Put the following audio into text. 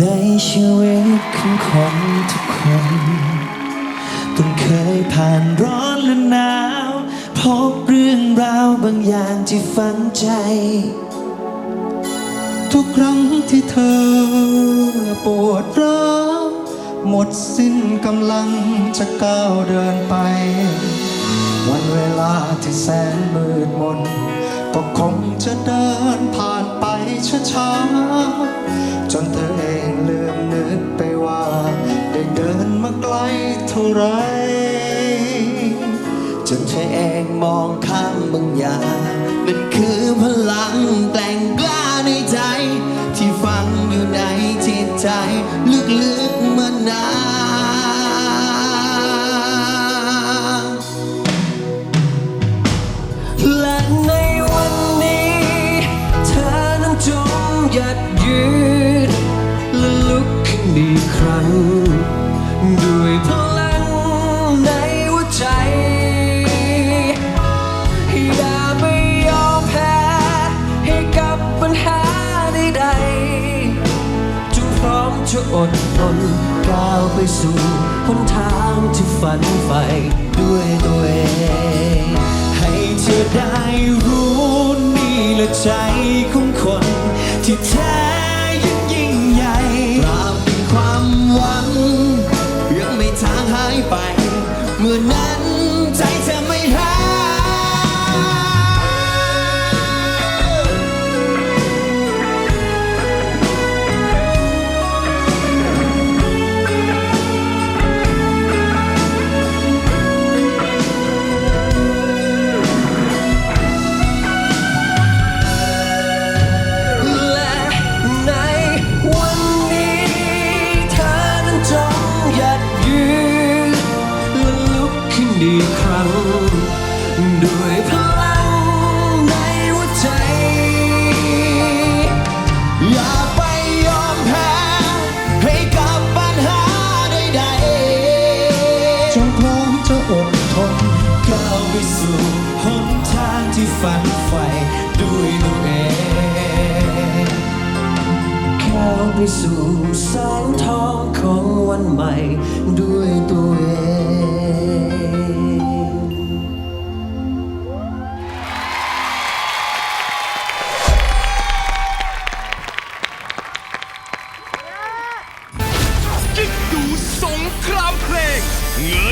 ในชีวิตของคนทุกคน ต้องเคยผ่านร้อนและหนาว พบเรื่องราวบางอย่างที่ฝังใจ ทุกครั้งที่เธอปวดร้าวหมดสิ้นกำลังจะก้าวเดินไป วันเวลาที่แสนมืดมนก็คงจะเดินผ่านไปช้าๆจนเธอเอง ไร จนเธอเองมองข้ามบางอย่างนั่นคือพลังแกล่งกล้าในใจ ที่ฝังอยู่ในจิตใจ ลึกๆมานานและในวันนี้ เธอนั้นจงหยัดยืน ปัญหาใดๆจงพร้อมจะอดทนก้าวไปสู่หนทางที่ฝันใฝ่ด้วยตัวเองให้เธอได้รู้นี่แหละใจของคนที่แท้ยิ่งยิ่งใหญ่ตราบมีความหวังยังไม่ทางหายไป เมื่อนั้น อีกครั้ง ด้วยพลังในหัวใจ อย่าไปยอมแพ้ให้กับปัญหาใดๆจงพร้อมจะอดทนก้าวไปสู่หนทางที่ฝันใฝ่ด้วยตัวเองก้าวไปสู่แสงทองของวันใหม่ด้วยตัว เงิ